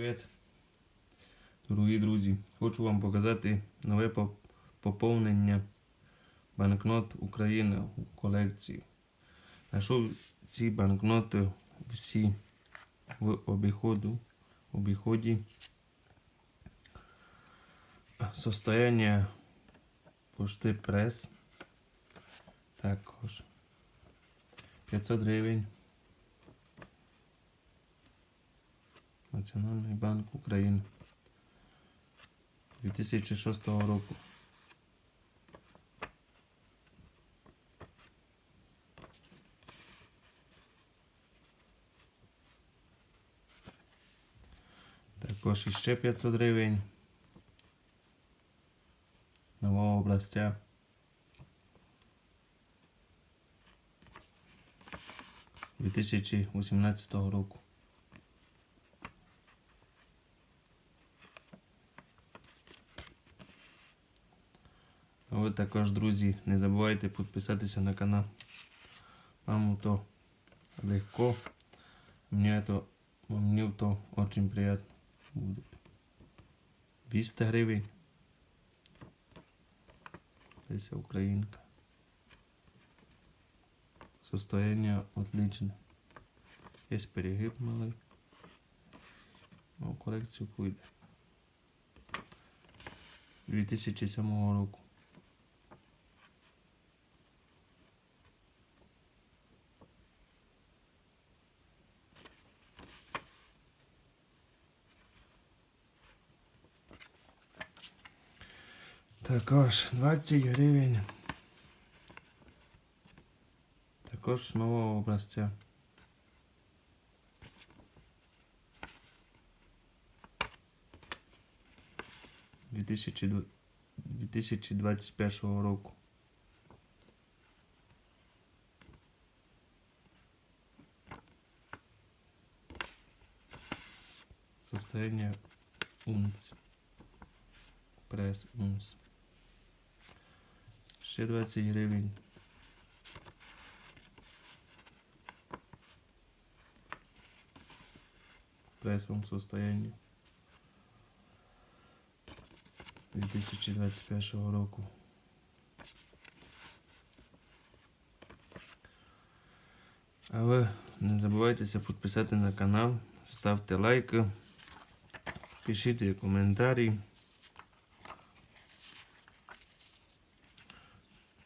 привіт! Дорогі друзі! Хочу вам показати нове поповнення банкнот України у колекції. Знайшов ці банкноти всі в обіходу, обіході. Состояння пошти прес. Також 500 гривень. Національний банк України 2006 року. Також іще 500 гривень. Нова областя. У 2018 року. Ви також, друзі, не забувайте підписатися на канал. Вам то легко. Мені то, мені то очень приятно буде. 200 гривень. Леся Українка. Состояние отличне. Є перегиб малий. Ну, корекцію пойде. 2007 року. Також 20 гривень. Також нового образця. Дві тисячі дв- 2021 року. Состояние унц. Прес унц. Ще 20 гривень. В пресовому состоянии 2021 року. А ви не забувайтеся підписати на канал, ставте лайки, пишіть коментарі.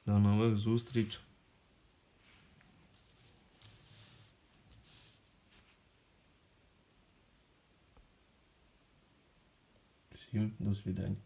До нових зустріч. Всім до свидання.